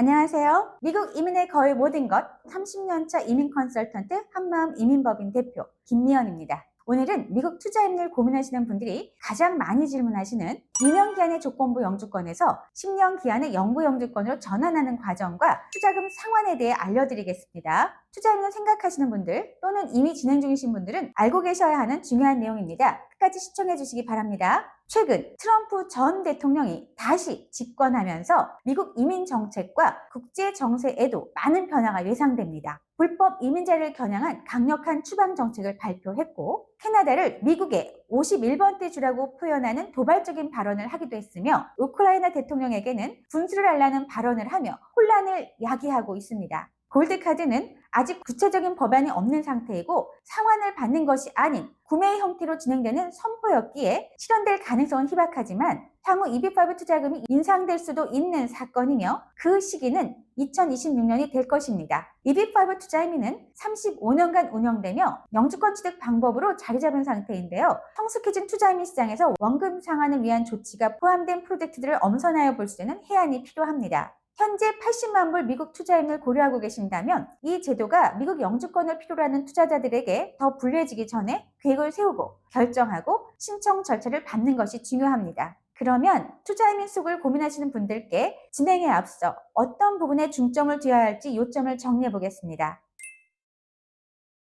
안녕하세요. 미국 이민의 거의 모든 것 30년차 이민 컨설턴트 한마음 이민법인 대표 김미연입니다. 오늘은 미국 투자 이민을 고민하시는 분들이 가장 많이 질문하시는 2년 기한의 조건부 영주권에서 10년 기한의 영구 영주권으로 전환하는 과정과 투자금 상환에 대해 알려드리겠습니다. 투자 이민을 생각하시는 분들 또는 이미 진행 중이신 분들은 알고 계셔야 하는 중요한 내용입니다. 끝까지 시청해 주시기 바랍니다. 최근 트럼프 전 대통령이 다시 집권하면서 미국 이민 정책과 국제 정세에도 많은 변화가 예상됩니다. 불법 이민자를 겨냥한 강력한 추방 정책을 발표했고 캐나다를 미국의 51번째 주라고 표현하는 도발적인 발언을 하기도 했으며 우크라이나 대통령에게는 분수를 알라는 발언을 하며 혼란을 야기하고 있습니다. 골드카드는 아직 구체적인 법안이 없는 상태이고 상환을 받는 것이 아닌 구매 형태로 진행되는 선포였기에 실현될 가능성은 희박하지만 향후 EB5 투자금이 인상될 수도 있는 사건이며 그 시기는 2026년이 될 것입니다. EB5 투자 의미는 35년간 운영되며 영주권 취득 방법으로 자리 잡은 상태인데요. 성숙해진 투자 의미 시장에서 원금 상환을 위한 조치가 포함된 프로젝트들을 엄선하여 볼 수 있는 해안이 필요합니다. 현재 80만 불 미국 투자임을 고려하고 계신다면 이 제도가 미국 영주권을 필요로 하는 투자자들에게 더 불리해지기 전에 계획을 세우고 결정하고 신청 절차를 밟는 것이 중요합니다. 그러면 투자이민 속을 고민하시는 분들께 진행에 앞서 어떤 부분에 중점을 두어야 할지 요점을 정리해 보겠습니다.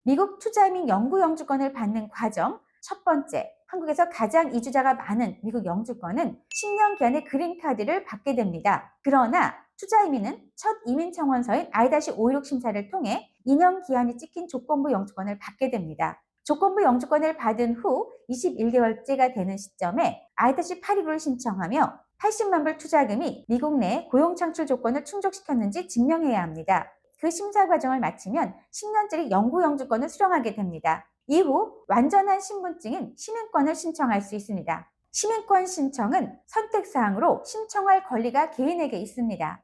미국 투자이민 영구 영주권을 받는 과정 첫 번째, 한국에서 가장 이주자가 많은 미국 영주권은 10년 기한의 그린카드를 받게 됩니다. 그러나 투자 이민은 첫 이민 청원서인 I-516 심사를 통해 2년 기한이 찍힌 조건부 영주권을 받게 됩니다. 조건부 영주권을 받은 후 21개월째가 되는 시점에 I-829를 신청하며 80만 불 투자금이 미국 내 고용 창출 조건을 충족시켰는지 증명해야 합니다. 그 심사 과정을 마치면 10년짜리 영구 영주권을 수령하게 됩니다. 이후 완전한 신분증인 시민권을 신청할 수 있습니다. 시민권 신청은 선택사항으로 신청할 권리가 개인에게 있습니다.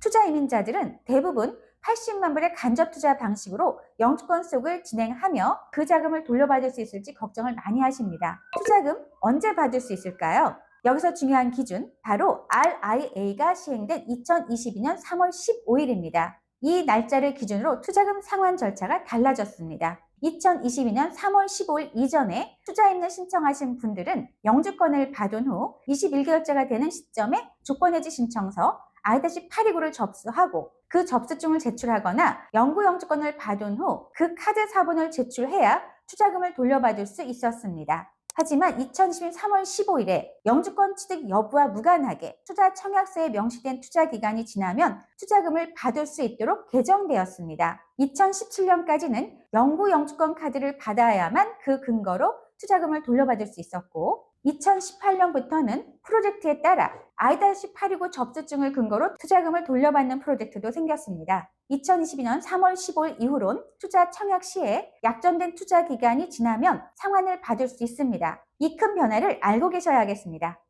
투자 이민자들은 대부분 80만 불의 간접 투자 방식으로 영주권 속을 진행하며 그 자금을 돌려받을 수 있을지 걱정을 많이 하십니다. 투자금 언제 받을 수 있을까요? 여기서 중요한 기준, 바로 RIA가 시행된 2022년 3월 15일입니다. 이 날짜를 기준으로 투자금 상환 절차가 달라졌습니다. 2022년 3월 15일 이전에 투자임을 신청하신 분들은 영주권을 받은 후 21개월째가 되는 시점에 조건해지 신청서 I-829를 접수하고 그 접수증을 제출하거나 영구 영주권을 받은 후 그 카드 사본을 제출해야 투자금을 돌려받을 수 있었습니다. 하지만 2020년 3월 15일에 영주권 취득 여부와 무관하게 투자 청약서에 명시된 투자 기간이 지나면 투자금을 받을 수 있도록 개정되었습니다. 2017년까지는 영구 영주권 카드를 받아야만 그 근거로 투자금을 돌려받을 수 있었고 2018년부터는 프로젝트에 따라 I-829 접수증을 근거로 투자금을 돌려받는 프로젝트도 생겼습니다. 2022년 3월 15일 이후론 투자 청약 시에 약정된 투자 기간이 지나면 상환을 받을 수 있습니다. 이 큰 변화를 알고 계셔야겠습니다.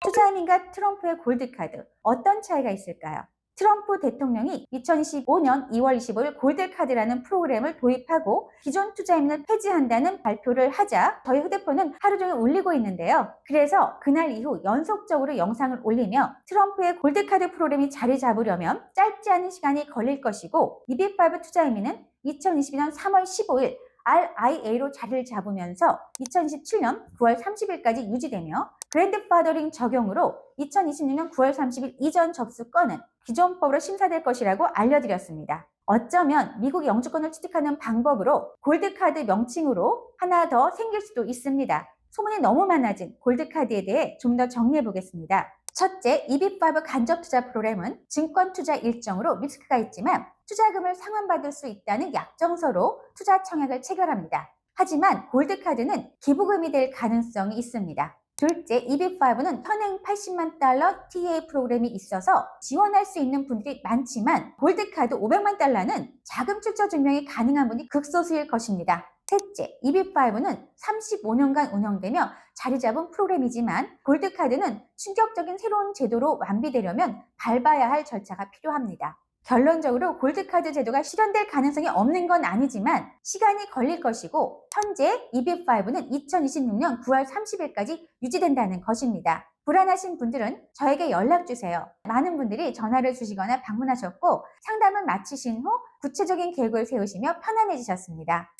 투자임인과 트럼프의 골드카드 어떤 차이가 있을까요? 트럼프 대통령이 2025년 2월 25일 골드카드라는 프로그램을 도입하고 기존 투자임을 폐지한다는 발표를 하자 저희 휴대폰은 하루 종일 울리고 있는데요. 그래서 그날 이후 연속적으로 영상을 올리며 트럼프의 골드카드 프로그램이 자리 잡으려면 짧지 않은 시간이 걸릴 것이고 EB5 투자임은 2022년 3월 15일 RIA로 자리를 잡으면서 2027년 9월 30일까지 유지되며 그랜드파더링 적용으로 2026년 9월 30일 이전 접수권은 기존 법으로 심사될 것이라고 알려드렸습니다. 어쩌면 미국 영주권을 취득하는 방법으로 골드카드 명칭으로 하나 더 생길 수도 있습니다. 소문이 너무 많아진 골드카드에 대해 좀 더 정리해 보겠습니다. 첫째, EB5 간접 투자 프로그램은 증권 투자 일정으로 리스크가 있지만 투자금을 상환받을 수 있다는 약정서로 투자 청약을 체결합니다. 하지만 골드카드는 기부금이 될 가능성이 있습니다. 둘째, EB5는 현행 80만 달러 TA 프로그램이 있어서 지원할 수 있는 분들이 많지만 골드카드 500만 달러는 자금 출처 증명이 가능한 분이 극소수일 것입니다. 셋째, EB5는 35년간 운영되며 자리 잡은 프로그램이지만 골드카드는 충격적인 새로운 제도로 완비되려면 밟아야 할 절차가 필요합니다. 결론적으로 골드카드 제도가 실현될 가능성이 없는 건 아니지만 시간이 걸릴 것이고 현재 EB5는 2026년 9월 30일까지 유지된다는 것입니다. 불안하신 분들은 저에게 연락 주세요. 많은 분들이 전화를 주시거나 방문하셨고 상담을 마치신 후 구체적인 계획을 세우시며 편안해지셨습니다.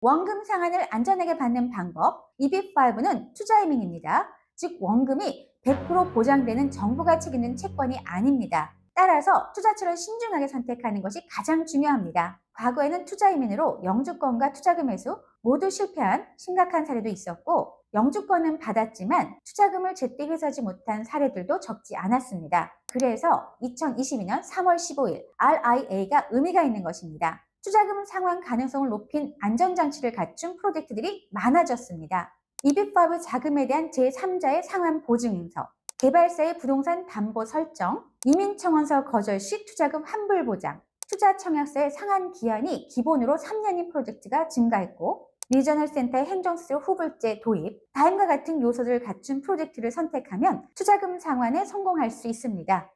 원금 상환을 안전하게 받는 방법 EB5는 투자이민입니다. 즉 원금이 100% 보장되는 정부가 책임는 채권이 아닙니다. 따라서 투자처를 신중하게 선택하는 것이 가장 중요합니다. 과거에는 투자 이민으로 영주권과 투자금 회수 모두 실패한 심각한 사례도 있었고 영주권은 받았지만 투자금을 제때 회수하지 못한 사례들도 적지 않았습니다. 그래서 2022년 3월 15일 RIA가 의미가 있는 것입니다. 투자금 상환 가능성을 높인 안전장치를 갖춘 프로젝트들이 많아졌습니다. EB5 자금에 대한 제3자의 상환 보증인서, 개발사의 부동산 담보 설정, 이민청원서 거절 시 투자금 환불 보장, 투자 청약서의 상환 기한이 기본으로 3년인 프로젝트가 증가했고, 리저널 센터의 행정수수 후불제 도입, 다음과 같은 요소들을 갖춘 프로젝트를 선택하면 투자금 상환에 성공할 수 있습니다.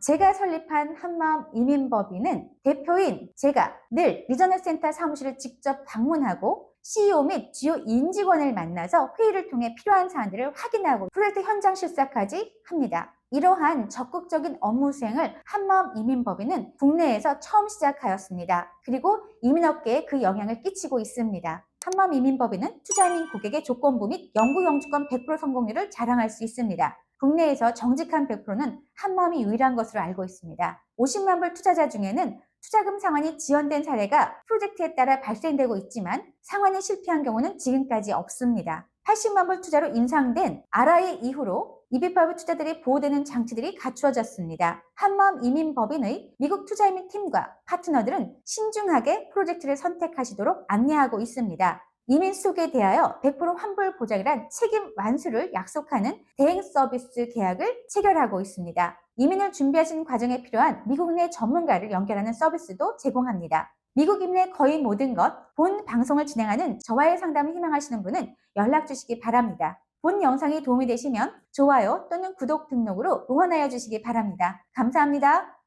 제가 설립한 한마음 이민법인은 대표인 제가 늘 리저널 센터 사무실을 직접 방문하고 CEO 및 주요 임직원을 만나서 회의를 통해 필요한 사안들을 확인하고 프로젝트 현장 실사까지 합니다. 이러한 적극적인 업무 수행을 한마음 이민법인은 국내에서 처음 시작하였습니다. 그리고 이민업계에 그 영향을 끼치고 있습니다. 한마음 이민법인은 투자민 고객의 조건부 및 영구 영주권 100% 성공률을 자랑할 수 있습니다. 국내에서 정직한 100%는 한마음이 유일한 것으로 알고 있습니다. 50만 불 투자자 중에는 투자금 상환이 지연된 사례가 프로젝트에 따라 발생되고 있지만 상환이 실패한 경우는 지금까지 없습니다. 80만 불 투자로 인상된 RI 이후로 EB5 투자들이 보호되는 장치들이 갖추어졌습니다. 한마음 이민법인의 미국 투자이민 팀과 파트너들은 신중하게 프로젝트를 선택하시도록 안내하고 있습니다. 이민 수속에 대하여 100% 환불 보장이란 책임 완수를 약속하는 대행 서비스 계약을 체결하고 있습니다. 이민을 준비하시는 과정에 필요한 미국 내 전문가를 연결하는 서비스도 제공합니다. 미국 이민의 거의 모든 것, 본 방송을 진행하는 저와의 상담을 희망하시는 분은 연락 주시기 바랍니다. 본 영상이 도움이 되시면 좋아요 또는 구독 등록으로 응원하여 주시기 바랍니다. 감사합니다.